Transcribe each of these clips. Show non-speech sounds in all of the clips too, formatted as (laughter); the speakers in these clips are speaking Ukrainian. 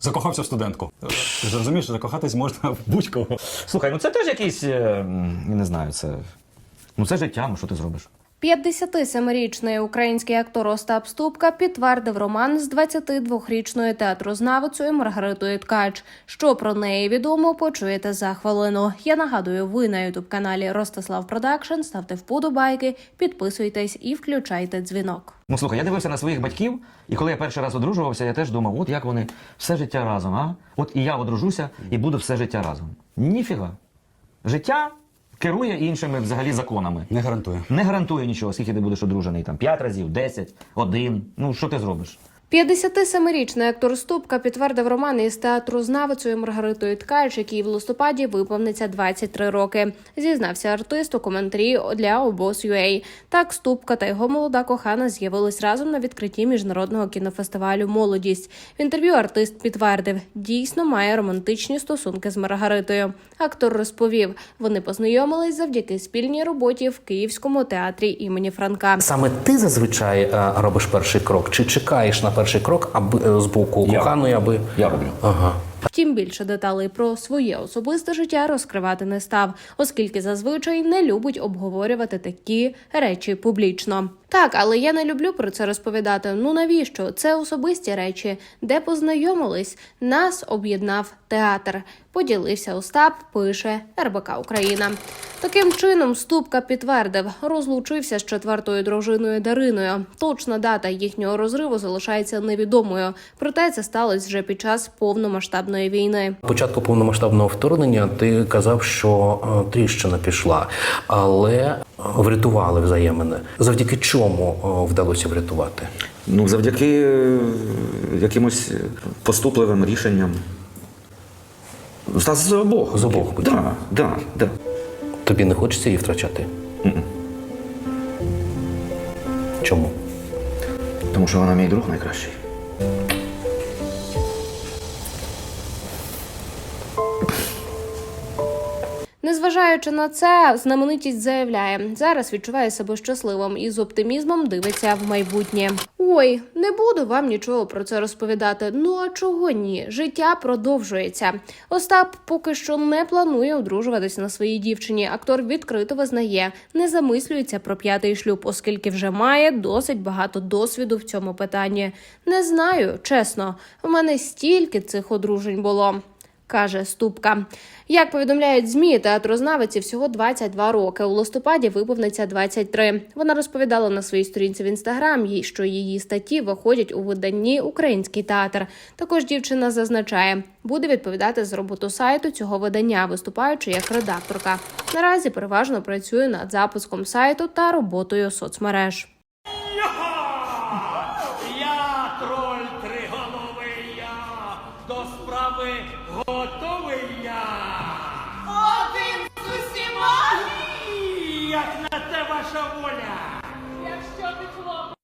Закохався в студентку. Ти ж розумієш, закохатись можна в будь-кого. Слухай, ну це теж якийсь. е, Я не знаю, це. Ну це життя, ну що ти зробиш? 57-річний український актор Остап Ступка підтвердив роман з 22-річною театрознавицею Маргаритою Ткач. Що про неї відомо, почуєте за хвилину. Я нагадую, ви на ютуб каналі Ростислав Продакшн. Ставте вподобайки, підписуйтесь і включайте дзвінок. Ну слухай, я дивився на своїх батьків, і коли я перший раз одружувався, я теж думав, от як вони все життя разом, а? От і я одружуся і буду все життя разом. Ніфіга. Життя керує іншими взагалі законами. Не гарантує. Не гарантує нічого, скільки ти будеш одружений там 5 разів, 10, 1. Ну що ти зробиш? 57-річний актор Ступка підтвердив роман із театрознавицею Маргаритою Ткач, який в листопаді виповниться 23 роки. Зізнався артист у коментарі для обоз.ua. Так Ступка та його молода кохана з'явились разом на відкритті міжнародного кінофестивалю Молодість. В інтерв'ю артист підтвердив, дійсно має романтичні стосунки з Маргаритою. Актор розповів, вони познайомились завдяки спільній роботі в Київському театрі імені Франка. Саме ти зазвичай е, робиш перший крок, чи чекаєш на перший крок, аби е, з боку Я. коханої, аби Я роблю. ага. Втім, більше деталей про своє особисте життя розкривати не став, оскільки зазвичай не любить обговорювати такі речі публічно. Так, але я не люблю про це розповідати. Ну навіщо? Це особисті речі, де познайомились. Нас об'єднав театр. Поділився Остап, пише РБК Україна. Таким чином, Ступка підтвердив, розлучився з четвертою дружиною Дариною. Точна дата їхнього розриву залишається невідомою. Проте це сталося вже під час повномасштабної війни. Початку повномасштабного вторгнення ти казав, що е, тріщина пішла, але врятували взаємини. Завдяки чому е, вдалося врятувати? Ну, завдяки е, якимось поступливим рішенням. З з обох. З обох. Да, да, да. Тобі не хочеться її втрачати? Чому? Тому що вона мій друг найкращий. Незважаючи на це, знаменитість заявляє, зараз відчуває себе щасливим і з оптимізмом дивиться в майбутнє. Ой, не буду вам нічого про це розповідати. Ну а чого ні? Життя продовжується. Остап поки що не планує одружуватись на своїй дівчині. Актор відкрито визнає, не замислюється про п'ятий шлюб, оскільки вже має досить багато досвіду в цьому питанні. Не знаю, чесно, в мене стільки цих одружень було каже Ступка. Як повідомляють змі, театрознавиці всього 22 роки. У листопаді виповниться 23. Вона розповідала на своїй сторінці в інстаграм, що її статті виходять у виданні Український театр. Також дівчина зазначає, буде відповідати за роботу сайту цього видання, виступаючи як редакторка. Наразі переважно працює над запуском сайту та роботою соцмереж. Ваша воля. Якщо ти хлопець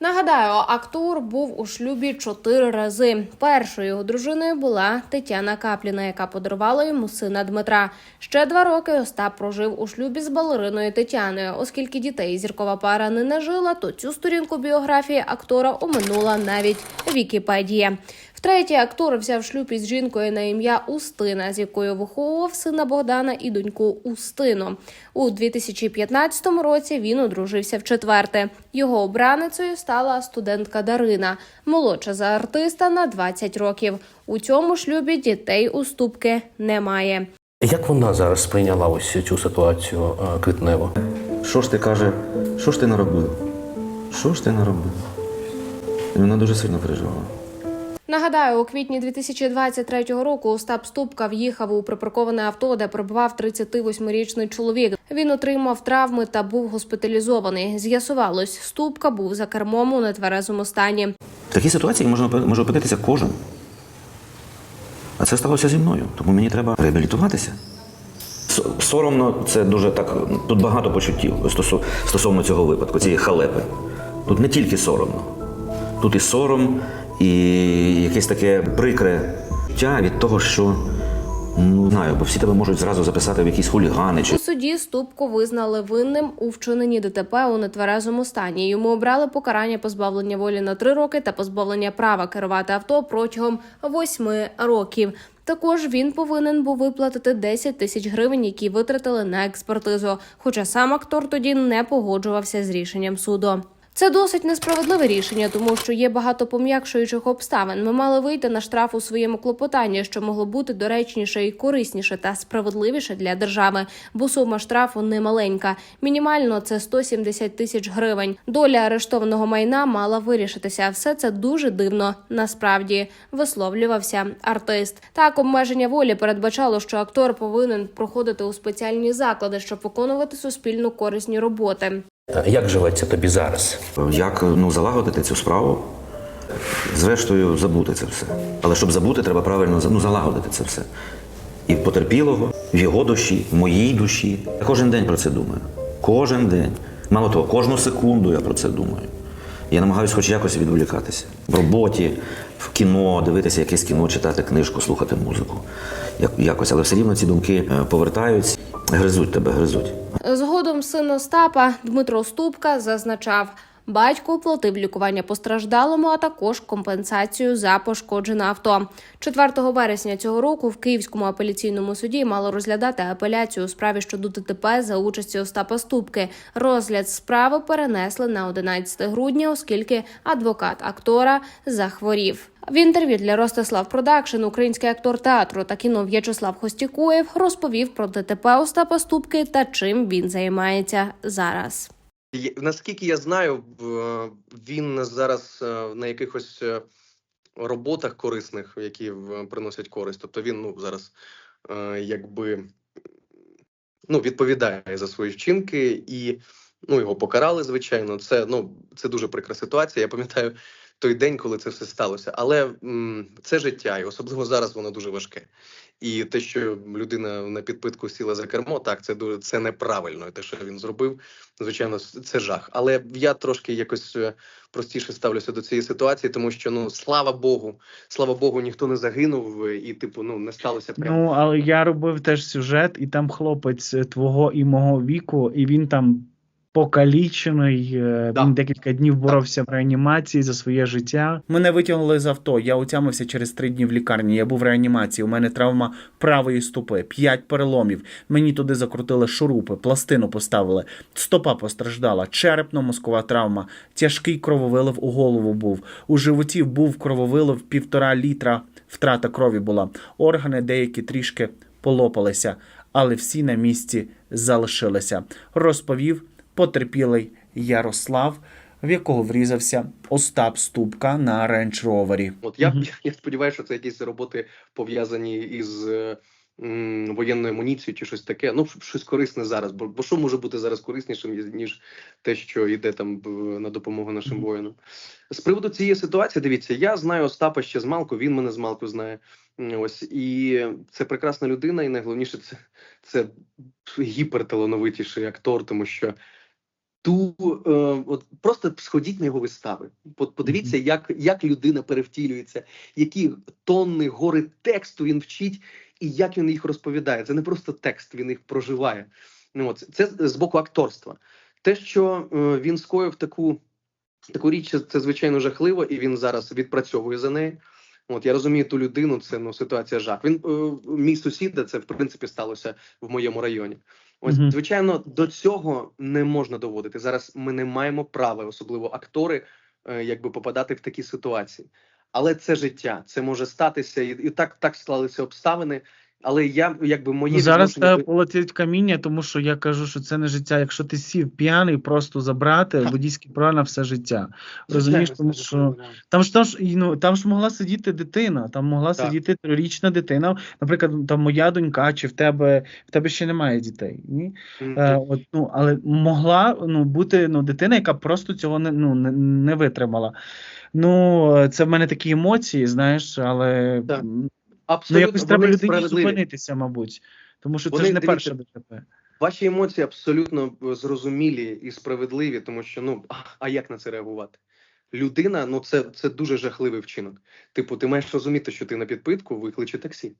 Нагадаю, актор був у шлюбі чотири рази. Першою його дружиною була Тетяна Капліна, яка подарувала йому сина Дмитра. Ще два роки Остап прожив у шлюбі з балериною Тетяною. Оскільки дітей зіркова пара не нажила, то цю сторінку біографії актора оминула навіть Вікіпедія. Втретє, актор взяв шлюб із жінкою на ім'я Устина, з якою виховував сина Богдана і доньку Устину. У 2015 році він одружився вчетверте. Його обраницею стала студентка Дарина, молодша за артиста на 20 років. У цьому шлюбі дітей уступки немає. Як вона зараз сприйняла ось цю ситуацію квітнево? квітневу? Що ж ти каже, що ж ти наробив? Що ж ти наробив? І вона дуже сильно переживала. Нагадаю, у квітні 2023 року Остап Ступка в'їхав у припарковане авто, де перебував 38-річний чоловік. Він отримав травми та був госпіталізований. З'ясувалось, Ступка був за кермом у нетверезому стані. В такій ситуації можна, може опинитися кожен. А це сталося зі мною, тому мені треба реабілітуватися. Соромно, це дуже так. Тут багато почуттів стосу- стосовно цього випадку, цієї халепи. Тут не тільки соромно, тут і сором, і якесь таке прикре життя від того, що Ну, знаю, бо всі тебе можуть зразу записати в якісь хулігани чи У суді Ступку визнали винним у вчиненні ДТП у нетверезому стані. Йому обрали покарання позбавлення волі на три роки та позбавлення права керувати авто протягом восьми років. Також він повинен був виплатити 10 тисяч гривень, які витратили на експертизу. Хоча сам актор тоді не погоджувався з рішенням суду. Це досить несправедливе рішення, тому що є багато пом'якшуючих обставин. Ми мали вийти на штраф у своєму клопотанні, що могло бути доречніше і корисніше та справедливіше для держави, бо сума штрафу не маленька. Мінімально це 170 тисяч гривень. Доля арештованого майна мала вирішитися. Все це дуже дивно. Насправді висловлювався артист. Так, обмеження волі передбачало, що актор повинен проходити у спеціальні заклади, щоб виконувати суспільно корисні роботи. Як живеться тобі зараз? як ну, залагодити цю справу. Зрештою, забути це все. Але щоб забути, треба правильно ну, залагодити це все. І в потерпілого, в його душі, в моїй душі. Я кожен день про це думаю. Кожен день. Мало того, кожну секунду я про це думаю. Я намагаюся хоч якось відволікатися. В роботі, в кіно, дивитися якесь кіно, читати книжку, слухати музику. Якось, але все рівно ці думки е, повертаються, гризуть тебе, гризуть. Згодом син Остапа Дмитро Ступка зазначав. Батько платив лікування постраждалому, а також компенсацію за пошкоджене авто. 4 вересня цього року в Київському апеляційному суді мало розглядати апеляцію у справі щодо ДТП за участі Остапа Ступки. Розгляд справи перенесли на 11 грудня, оскільки адвокат актора захворів. В інтерв'ю для Ростислав Продакшн український актор театру та кіно В'ячеслав Хостікоєв розповів про ДТП Остапа Ступки та чим він займається зараз. Наскільки я знаю, він зараз е, на якихось е, роботах корисних, які приносять користь. Тобто він ну зараз е, якби ну, відповідає за свої вчинки, і ну його покарали. Звичайно, це ну це дуже прикра ситуація. Я пам'ятаю той день, коли це все сталося. Але м, це життя, і особливо зараз воно дуже важке. І те, що людина на підпитку сіла за кермо, так це дуже це неправильно. Те, що він зробив, звичайно, це жах. Але я трошки якось е, простіше ставлюся до цієї ситуації, тому що ну слава Богу, слава Богу, ніхто не загинув, е, і типу, ну не сталося прямо. Ну, але я робив теж сюжет, і там хлопець е, твого і мого віку, і він там покалічений. е, Да. Він декілька днів боровся в реанімації за своє життя. Мене витягнули з авто. Я отямився через три дні в лікарні. Я був в реанімації. У мене травма правої стопи, п'ять переломів. Мені туди закрутили шурупи, пластину поставили. Стопа постраждала, черепно-мозкова травма, тяжкий крововилив у голову був. У животі був крововилив півтора літра. Втрата крові була. Органи деякі трішки полопалися, але всі на місці залишилися. Розповів потерпілий Ярослав, в якого врізався Остап Ступка на рейндж-ровері. От я, (laughs) я сподіваюся, що це якісь роботи пов'язані із м, воєнною амуніцією чи щось таке. Ну, щось корисне зараз. Бо, бо що може бути зараз кориснішим, ніж- те, що йде там на допомогу нашим воїнам. З приводу цієї ситуації, дивіться, я знаю Остапа ще з малку, він мене з малку знає. Ось і це прекрасна людина, і найголовніше це, це гіперталановитіший актор, тому що ту е, от просто сходіть на його вистави. Подивіться, як, як людина перевтілюється, які тонни гори тексту він вчить, і як він їх розповідає. Це не просто текст, він їх проживає. Ну, от, це з боку акторства. Те, що е, він скоїв таку, таку річ, це, звичайно жахливо, і він зараз відпрацьовує за неї. От я розумію ту людину, це ну ситуація жах. Він е, мій сусід, це в принципі сталося в моєму районі. Ось, Мгм. звичайно, до цього не можна доводити. Зараз ми не маємо права, особливо актори, е, якби попадати в такі ситуації. Але це життя, це може статися, і, і так, так склалися обставини. Але я якби моє Ну, зараз тебе полетить каміння, тому що я кажу, що це не життя. Якщо ти сів п'яний, просто забрати водійські права на все життя. Розумієш, тому що. Там ж там ж ну там ж могла сидіти дитина, там могла Так. сидіти трирічна дитина. Наприклад, там моя донька, чи в тебе в тебе ще немає дітей. Ні? Мгм. Е, от, ну, але могла ну, бути ну, дитина, яка просто цього не, ну, не, не витримала. Ну, е, це в мене такі емоції, знаєш, але Так. М, ну, Абсолютно якось треба людині зупинитися, мабуть. Тому що це ж не перше ДТП. Ваші емоції абсолютно е, зрозумілі і справедливі, тому що ну а, а як на це реагувати? Людина, ну це, це дуже жахливий вчинок. Типу, ти маєш розуміти, що ти на підпитку викличе таксі.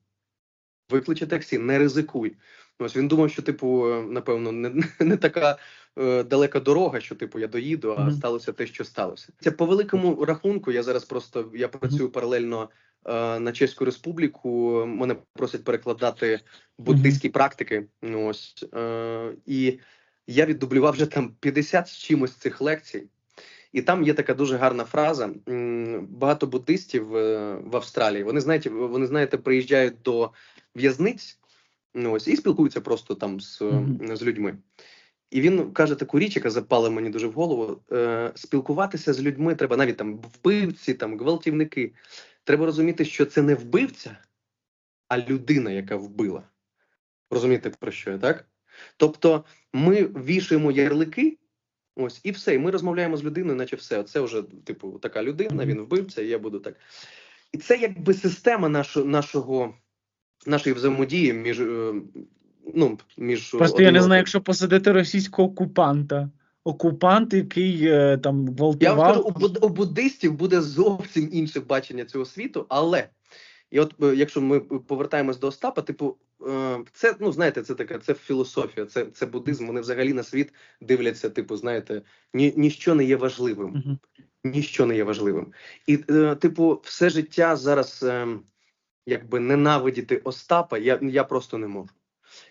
викличе таксі, не ризикуй. Ось він думав, що, типу, е, напевно, не, не така е, далека дорога, що типу я доїду, а Мгм. сталося те, що сталося. Це по великому рахунку. Я зараз просто я працюю паралельно на Чеську Республіку. Мене просять перекладати буддийські практики. Ну, Ось е, і я віддублював вже там 50 з чимось цих лекцій. І там є така дуже гарна фраза. Багато буддистів е, в Австралії. Вони знаєте, вони знаєте, приїжджають до в'язниць. Ну ось і спілкуються просто там з, з людьми. І він каже таку річ, яка запала мені дуже в голову: е, спілкуватися з людьми треба навіть там вбивці, там гвалтівники. Треба розуміти, що це не вбивця, а людина, яка вбила. Розумієте, про що я, так? Тобто ми вішаємо ярлики, ось і все. І ми розмовляємо з людиною, наче все. Це вже, типу, така людина, він вбивця, і я буду так. І це якби система нашого, нашого, нашої взаємодії між. е, Ну, між Просто я не знаю, якщо посадити російського окупанта. Окупант, який е, там Я вам скажу, у, буддистів буде зовсім інше бачення цього світу, але і от е, якщо ми повертаємось до Остапа, типу, е, це ну знаєте, це така це філософія, це, це буддизм. Вони взагалі на світ дивляться, типу, знаєте, ні, ніщо не є важливим. Мгм. Ніщо не є важливим. І, е, типу, все життя зараз е, якби ненавидіти Остапа, я, я просто не можу.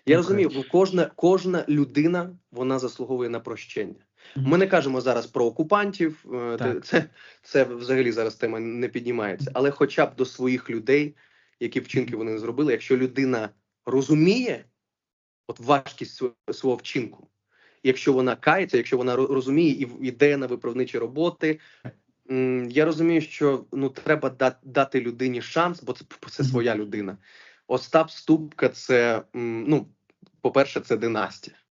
Я Окей. розумію, бо кожна, кожна людина вона заслуговує на прощення. Ми не кажемо зараз про окупантів, е, Так. це, це взагалі зараз тема не піднімається. Але хоча б до своїх людей, які вчинки вони не зробили, якщо людина розуміє от важкість св- свого вчинку, якщо вона кається, якщо вона розуміє і йде на виправничі роботи. Я розумію, що ну треба дати людині шанс, бо це, це своя людина. Остап Ступка, це ну, по-перше, це династія.